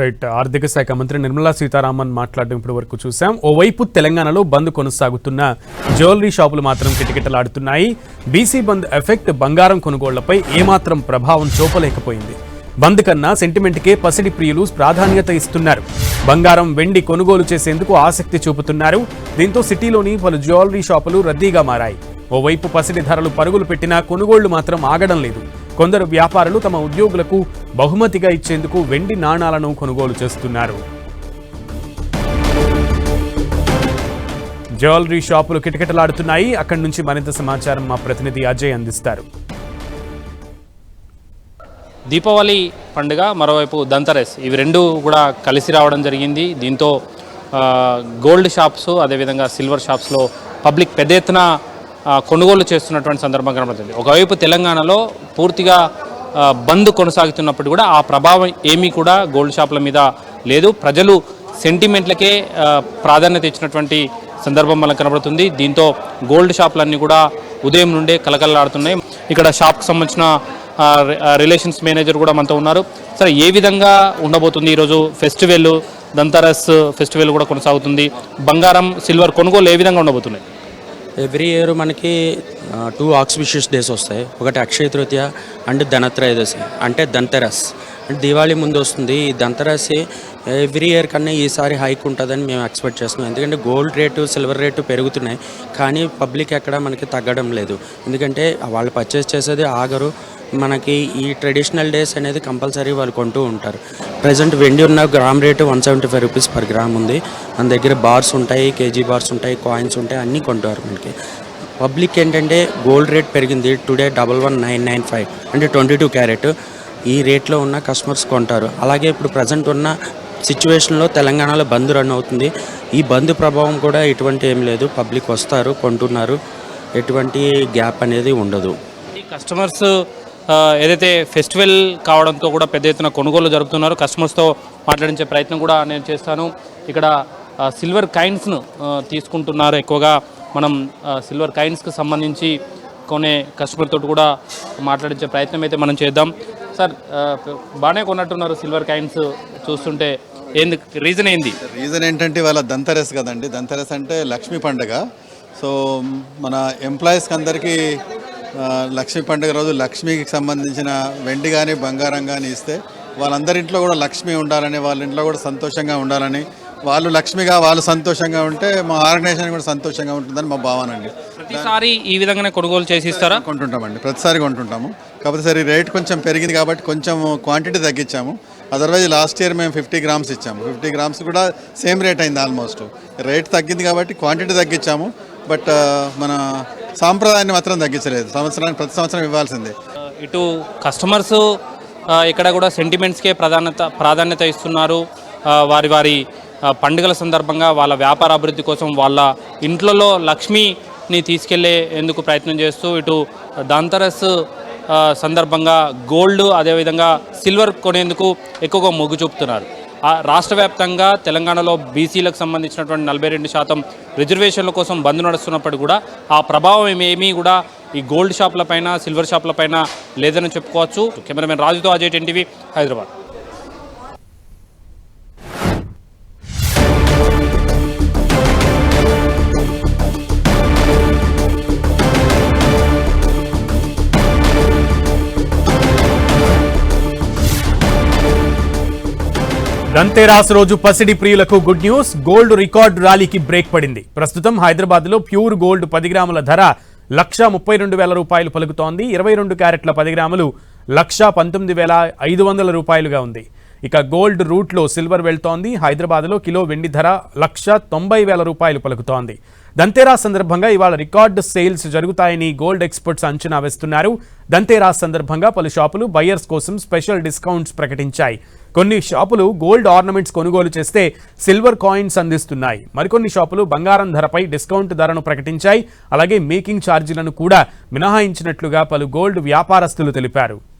Right ఆర్థిక శాఖ మంత్రి నిర్మలా సీతారామన్ మాట్లాడడం ఇప్పటి వరకు చూసాం ఓవైపు తెలంగాణలో బంద్ కొనసాగుతున్న జ్యువెలరీ షాపులు మాత్రం కిటకిటలాడుతున్నాయి. బీసీ బంద్ ఎఫెక్ట్ బంగారం కొనుగోళ్ళపై ఏమాత్రం ప్రభావం చూపలేకపోయింది. బంద్ కన్నా సెంటిమెంట్కే పసిడి ప్రియులు ప్రాధాన్యత ఇస్తున్నారు. బంగారం వెండి కొనుగోలు చేసేందుకు ఆసక్తి చూపుతున్నారు. దీంతో సిటీలోని పలు జ్యువెలరీ షాపులు రద్దీగా మారాయి. ఓవైపు పసిడి ధరలు పరుగులు పెట్టినా కొనుగోళ్ళు మాత్రం ఆగడం లేదు. కొందరు వ్యాపారులు తమ ఉద్యోగులకు బహుమతిగా ఇచ్చేందుకు వెండి నాణాలను కొనుగోలు చేస్తున్నారు. జ్యువెలరీ షాపులు కిటకిటలాడుతున్నాయి. అక్కడి నుంచి మరింత సమాచారం మా ప్రతినిధి అజయ్ అందిస్తారు. దీపావళి పండుగ మరోవైపు దంతరెస్ ఇవి రెండు కూడా కలిసి రావడం జరిగింది. దీంతో గోల్డ్ షాప్స్ అదేవిధంగా సిల్వర్ షాప్స్లో పబ్లిక్ పెద్ద ఎత్తున కొనుగోలు చేస్తున్నటువంటి సందర్భం కనబడుతుంది. ఒకవైపు తెలంగాణలో పూర్తిగా బంద్ కొనసాగుతున్నప్పుడు కూడా ఆ ప్రభావం ఏమీ కూడా గోల్డ్ షాపుల మీద లేదు. ప్రజలు సెంటిమెంట్లకే ప్రాధాన్యత ఇచ్చినటువంటి సందర్భం మనకు కనబడుతుంది. దీంతో గోల్డ్ షాపులన్నీ కూడా ఉదయం నుండే కలకలలాడుతున్నాయి. ఇక్కడ షాప్కి సంబంధించిన రిలేషన్స్ మేనేజర్ కూడా మనతో ఉన్నారు. సరే ఏ విధంగా ఉండబోతుంది ఈరోజు ఫెస్టివల్? దంతరస్ ఫెస్టివల్ కూడా కొనసాగుతుంది. బంగారం సిల్వర్ కొనుగోలు ఏ విధంగా ఉండబోతున్నాయి? ఎవ్రీ ఇయర్ మనకి టూ ఆక్స్పిషియస్ డేస్ వస్తాయి. ఒకటి అక్షయ తృతీయ అండ్ ధనత్రయోదశి అంటే దంతరస్ అంటే దివాళీ ముందు వస్తుంది. ఈ ధనతెరస్ ఎవ్రీ ఇయర్ కన్నా ఈసారి హైక్ ఉంటుందని మేము ఎక్స్పెక్ట్ చేస్తున్నాం. ఎందుకంటే గోల్డ్ రేటు సిల్వర్ రేటు పెరుగుతున్నాయి. కానీ పబ్లిక్ ఎక్కడ మనకి తగ్గడం లేదు. ఎందుకంటే వాళ్ళు పర్చేస్ చేసేది ఆగరు. మనకి ఈ ట్రెడిషనల్ డేస్ అనేది కంపల్సరీ వాళ్ళు కొంటూ ఉంటారు. ప్రజెంట్ వెండి ఉన్న gram rate one seventy five rupees per gram ఉంది. మన దగ్గర బార్స్ ఉంటాయి కేజీ బార్స్ ఉంటాయి కాయిన్స్ ఉంటాయి అన్నీ కొంటారు మనకి. పబ్లిక్ ఏంటంటే గోల్డ్ రేట్ పెరిగింది today double one nine nine five అంటే ట్వంటీ టూ క్యారెట్ ఈ రేట్లో ఉన్న కస్టమర్స్ కొంటారు. అలాగే ఇప్పుడు ప్రజెంట్ ఉన్న సిచ్యువేషన్లో తెలంగాణలో బంద్ రన్ అవుతుంది. ఈ బంద్ ప్రభావం కూడా ఎటువంటి ఏం లేదు. పబ్లిక్ వస్తారు కొంటున్నారు. ఎటువంటి గ్యాప్ అనేది ఉండదు. ఈ కస్టమర్స్ ఏదైతే ఫెస్టివల్ కావడంతో కూడా పెద్ద ఎత్తున కొనుగోలు జరుపుతున్నారు కస్టమర్స్తో మాట్లాడించే ప్రయత్నం కూడా నేను చేస్తాను. ఇక్కడ సిల్వర్ కాయిన్స్ను తీసుకుంటున్నారు ఎక్కువగా. మనం సిల్వర్ కాయిన్స్కి సంబంధించి కొనే కస్టమర్ తోటి కూడా మాట్లాడించే ప్రయత్నం అయితే మనం చేద్దాం. సార్ బాగానే కొన్నట్టున్నారు సిల్వర్ కాయిన్స్ చూస్తుంటే. ఏంది రీజన్ ఏంది? రీజన్ ఏంటంటే వాళ్ళ దంతరస్ కదండి. దంతరస్ అంటే లక్ష్మీ పండుగ. సో మన ఎంప్లాయీస్కి అందరికీ లక్ష్మీ పండుగ రోజు లక్ష్మికి సంబంధించిన వెండి కానీ బంగారం కానీ ఇస్తే వాళ్ళందరి ఇంట్లో కూడా లక్ష్మి ఉండాలని వాళ్ళ ఇంట్లో కూడా సంతోషంగా ఉండాలని వాళ్ళు లక్ష్మిగా వాళ్ళు సంతోషంగా ఉంటే మా ఆర్గనైజేషన్ కూడా సంతోషంగా ఉంటుందని మా భావన అండి. ప్రతిసారి ఈ విధంగానే కొనుగోలు చేసి ఇస్తారా? కొంటుంటామండి. ప్రతిసారి కొంటుంటాము. కాకపోతే సరే రేట్ కొంచెం పెరిగింది కాబట్టి కొంచెం క్వాంటిటీ తగ్గించాము. అదర్వైజ్ లాస్ట్ ఇయర్ మేము ఫిఫ్టీ గ్రామ్స్ ఇచ్చాము. ఫిఫ్టీ గ్రామ్స్ కూడా సేమ్ రేట్ అయింది ఆల్మోస్ట్. రేట్ తగ్గింది కాబట్టి క్వాంటిటీ తగ్గించాము. బట్ మన సాంప్రదాయాన్ని మాత్రం తగ్గించలేదు. సంవత్సరానికి ప్రతి సంవత్సరం ఇవ్వాల్సిందే. ఇటు కస్టమర్స్ ఇక్కడ కూడా సెంటిమెంట్స్కే ప్రాధాన్యత ప్రాధాన్యత ఇస్తున్నారు. వారి వారి పండుగల సందర్భంగా వాళ్ళ వ్యాపార అభివృద్ధి కోసం వాళ్ళ ఇంట్లలో లక్ష్మిని తీసుకెళ్ళే ఎందుకు ప్రయత్నం చేస్తూ ఇటు దాంతరస్ సందర్భంగా గోల్డ్ అదేవిధంగా సిల్వర్ కొనేందుకు ఎక్కువగా మొగ్గు చూపుతున్నారు. రాష్ట్ర వ్యాప్తంగా తెలంగాణలో బీసీలకు సంబంధించినటువంటి నలభై రెండు శాతం రిజర్వేషన్ల కోసం బంద్ నడుస్తున్నప్పుడు కూడా ఆ ప్రభావం ఏమీ కూడా ఈ గోల్డ్ షాపులపైన సిల్వర్ షాపులపైన లేదని చెప్పుకోవచ్చు. కెమెరామెన్ రాజుతో అజయ్ టెన్ హైదరాబాద్. దంతేరాస్ రోజు పసిడి ప్రియులకు గుడ్ న్యూస్. గోల్డ్ రికార్డ్ ర్యాలీకి బ్రేక్ పడింది. ప్రస్తుతం హైదరాబాద్లో ప్యూర్ గోల్డ్ పది గ్రాముల ధర లక్ష ముప్పై రెండు వేల రూపాయలు పలుకుతోంది. ఇరవై రెండు క్యారెట్ల పది గ్రాములు లక్ష పంతొమ్మిది వేల ఐదు వందల రూపాయలుగా ఉంది. ఇక గోల్డ్ రూట్లో సిల్వర్ వెళ్తోంది. హైదరాబాద్లో కిలో వెండి ధర లక్ష తొంభై వేల రూపాయలు పలుకుతోంది. దంతేరాస్ సందర్భంగా ఇవాళ రికార్డ్ సేల్స్ జరుగుతాయని గోల్డ్ ఎక్స్పర్ట్స్ అంచనా వేస్తున్నారు. దంతేరాస్ సందర్భంగా పలు షాపులు బయ్యర్స్ కోసం స్పెషల్ డిస్కౌంట్స్ ప్రకటించాయి. కొన్ని షాపులు గోల్డ్ ఆర్నమెంట్స్ కొనుగోలు చేస్తే సిల్వర్ కాయిన్స్ అందిస్తున్నాయి. మరికొన్ని షాపులు బంగారం ధరపై డిస్కౌంట్ ధరను ప్రకటించాయి. అలాగే మేకింగ్ ఛార్జీలను కూడా మినహాయించినట్లుగా పలు గోల్డ్ వ్యాపారస్తులు తెలిపారు.